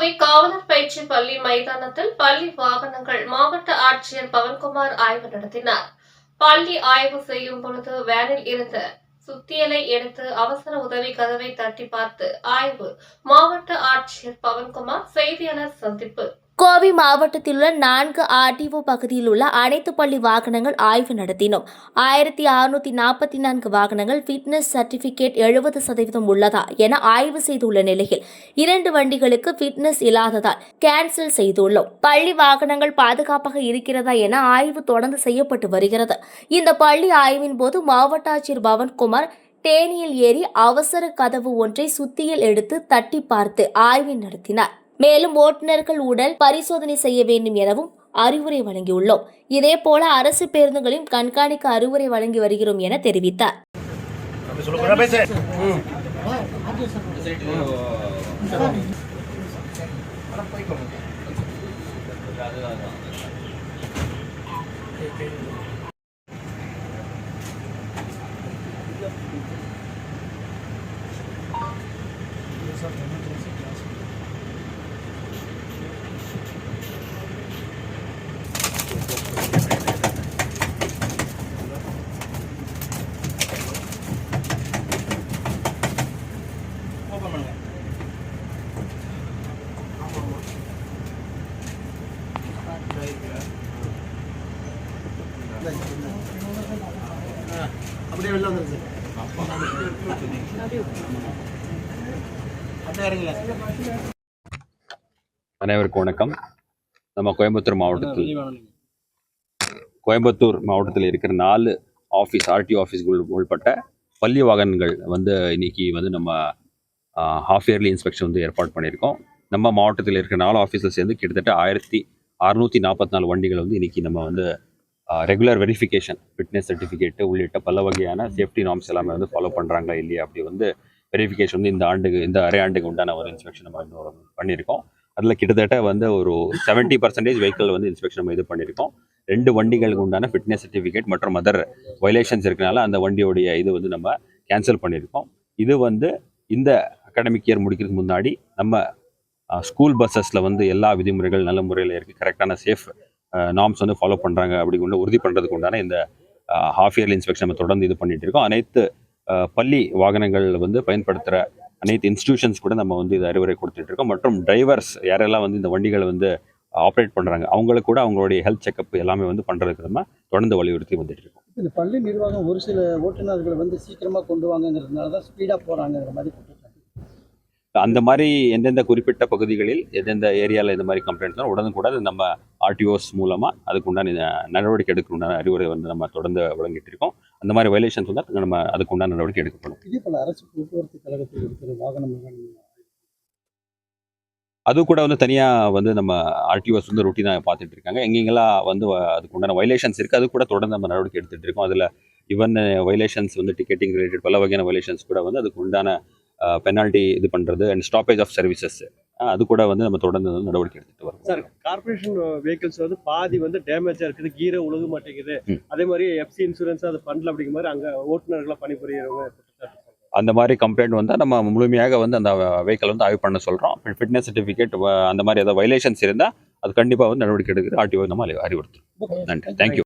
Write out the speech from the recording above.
கோவை காவலர் பயிற்சி பள்ளி மைதானத்தில் பள்ளி வாகனங்கள் மாவட்ட ஆட்சியர் பவன்குமார் ஆய்வு நடத்தினார். பள்ளி ஆய்வு செய்யும் பொழுது வேனில் இருந்த சுத்தியலை எடுத்து அவசர உதவி கதவை தட்டி பார்த்து ஆய்வு மாவட்ட ஆட்சியர் பவன்குமார் செய்தியாளர் சந்திப்பு. கோவை மாவட்டத்தில் உள்ள நான்கு ஆர்டிஓ பகுதியில் உள்ள அனைத்து பள்ளி வாகனங்கள் ஆய்வு நடத்தினோம். ஆயிரத்தி அறுநூத்தி நாற்பத்தி நான்கு வாகனங்கள் ஃபிட்னஸ் சர்டிபிகேட் எழுபது சதவீதம் உள்ளதா என ஆய்வு செய்துள்ள நிலையில் இரண்டு வண்டிகளுக்கு ஃபிட்னஸ் இல்லாததால் கேன்சல் செய்துள்ளோம். பள்ளி வாகனங்கள் பாதுகாப்பாக இருக்கிறதா என ஆய்வு தொடர்ந்து செய்யப்பட்டு வருகிறது. இந்த பள்ளி ஆய்வின் போது மாவட்ட ஆட்சியர் பவன்குமார் தேனியில் ஏறி அவசர கதவு ஒன்றை சுத்தியில் எடுத்து தட்டி பார்த்து ஆய்வு நடத்தினார். மேலும் ஓட்டுநர்கள் உடல் பரிசோதனை செய்ய வேண்டும் எனவும் அறிவுரை வழங்கியுள்ளோம். இதே போல அரசு பேருந்துகளையும் கண்காணிக்க அறிவுரை வழங்கி வருகிறோம் என தெரிவித்தார். அப்படி சொல்ல அப்படியே வெளில வந்துருச்சு அனைவருக்கும் வணக்கம். நம்ம கோயம்புத்தூர் மாவட்டத்தில் கோயம்புத்தூர் மாவட்டத்தில் இருக்கிற நாலு ஆஃபீஸ் ஆர்டி ஆஃபீஸ்கள் உள்பட்ட பள்ளி வாகனங்கள் வந்து இன்னைக்கு வந்து நம்ம ஹாஃப் இயர்லி இன்ஸ்பெக்ஷன் வந்து ஏற்பாடு பண்ணியிருக்கோம். நம்ம மாவட்டத்தில் இருக்கிற நாலு ஆஃபீஸில் சேர்ந்து கிட்டத்தட்ட ஆயிரத்தி அறுநூற்றி நாற்பத்தி நாலு வண்டிகள் வந்து இன்னைக்கு நம்ம வந்து ரெகுலர் வெரிஃபிகேஷன் ஃபிட்னஸ் சர்டிஃபிகேட்டு உள்ளிட்ட பல வகையான சேஃப்டி நார்ம்ஸ் எல்லாமே வந்து ஃபாலோ பண்ணுறாங்களா இல்லையா அப்படி வந்து வெரிஃபிகேஷன் வந்து இந்த ஆண்டுக்கு இந்த அரை ஆண்டுக்கு உண்டான ஒரு இன்ஸ்பெக்ஷன் நம்ம வந்து பண்ணியிருக்கோம். அதில் கிட்டத்தட்ட வந்து ஒரு செவன்ட்டி பர்சன்டேஜ் வெஹிக்கிள் வந்து இன்ஸ்பெக்ஷன் நம்ம இது பண்ணியிருக்கோம். ரெண்டு வண்டிகளுக்கு உண்டான ஃபிட்னஸ் சர்டிஃபிகேட் மற்றும் அதர் வயலேஷன்ஸ் இருக்கனால அந்த வண்டியோடைய இது வந்து நம்ம கேன்சல் பண்ணியிருக்கோம். இது வந்து இந்த அகாடமிக் இயர் முடிக்கிறதுக்கு முன்னாடி நம்ம ஸ்கூல் பஸ்ஸஸில் வந்து எல்லா விதிமுறைகள் நல்ல முறையில் இருக்குது கரெக்டான சேஃப் நாம்ஸ் வந்து ஃபாலோ பண்ணுறாங்க அப்படி உறுதி பண்ணுறதுக்கு உண்டான இந்த ஹாஃப் இயர்லி இன்ஸ்பெக்ஷன் நம்ம தொடர்ந்து இது பண்ணிட்டு இருக்கோம். அனைத்து பள்ளி வாகனங்கள் வந்து பயன்படுத்துகிற அனைத்து இன்ஸ்டியூஷன்ஸ் கூட நம்ம வந்து இது அறிவுரை கொடுத்துட்டு இருக்கோம். மற்றும் டிரைவர்ஸ் யாரெல்லாம் வந்து இந்த வண்டிகளை வந்து ஆப்ரேட் பண்ணுறாங்க அவங்களுக்கு கூட அவங்களுடைய ஹெல்த் செக்கப் எல்லாமே வந்து பண்ணுறதுக்கு நம்ம தொடர்ந்து வலியுறுத்தி வந்துட்டு இருக்கோம். இந்த பள்ளி நிர்வாகம் ஒரு சில ஓட்டுநர்களை வந்து சீக்கிரமாக கொண்டு வாங்கங்கிறதுனால தான் ஸ்பீடாக போகிறாங்கிற மாதிரி அந்த மாதிரி எந்தெந்த குறிப்பிட்ட பகுதிகளில் எந்தெந்த ஏரியாவில் இந்த மாதிரி கம்ப்ளைண்ட்ஸ் உடனுக்குடன் நம்ம ஆர்டிஓஸ் மூலமாக அதுக்கு உண்டான இந்த நடவடிக்கை எடுக்க உண்டான அறிவுரை வந்து நம்ம தொடர்ந்து வழங்கிட்டு இருக்கோம் அந்த மாதிரி வயலேஷன்ஸ் வந்தால் நம்ம அதுக்கு உண்டான நடவடிக்கை எடுக்கப்படும். இதே போல அரசு போக்குவரத்து கழகத்தில் இருக்கிற வாகனம் அது கூட வந்து தனியாக வந்து நம்ம ஆர்டிஓஸ் வந்து ருட்டீனாக பார்த்துட்டு இருக்காங்க எங்கெங்கெல்லாம் வந்து வ- அதுக்கு உண்டான வயலேஷன்ஸ் இருக்குது அது கூட தொடர்ந்து நம்ம நடவடிக்கை எடுத்துகிட்டு இருக்கோம் அதில் ஈவன் வயலேஷன்ஸ் வந்து டிக்கெட்டிங் ரிலேட்டட் பல வகையான வயலேஷன்ஸ் கூட வந்து அதுக்கு உண்டான பெனால்ட்டி இது பண்ணுறது அண்ட் ஸ்டாப்பேஜ் ஆஃப் சர்வீசஸ் அது கூட வந்து நம்ம தொடர்ந்து நடவடிக்கை எடுத்துகிட்டு வரோம். சார் கார்பரேஷன் வெஹிக்கிள்ஸ் வந்து பாதி வந்து டேமேஜா இருக்குது கீரை உழுக மாட்டேங்குது. அதே மாதிரி எஃப்சி இன்சூரன்ஸ் அது பண்ணல அப்படிங்கிற மாதிரி அங்க ஓட்டுநர்களா பணிபுரியறவங்க. அந்த மாதிரி கம்ப்ளைண்ட் வந்தால் நம்ம முழுமையாக வந்து அந்த வெஹிக்கல் வந்து ஆய்வு பண்ண சொல்கிறோம் ஃபிட்னஸ் சர்டிஃபிகேட் அந்த மாதிரி ஏதாவது வயலேஷன்ஸ் இருந்தால் அது கண்டிப்பாக வந்து நடவடிக்கை எடுக்கிறது ஆர்டிஓ நம்ம அறிவுறுத்துறோம். நன்றி. தேங்க்யூ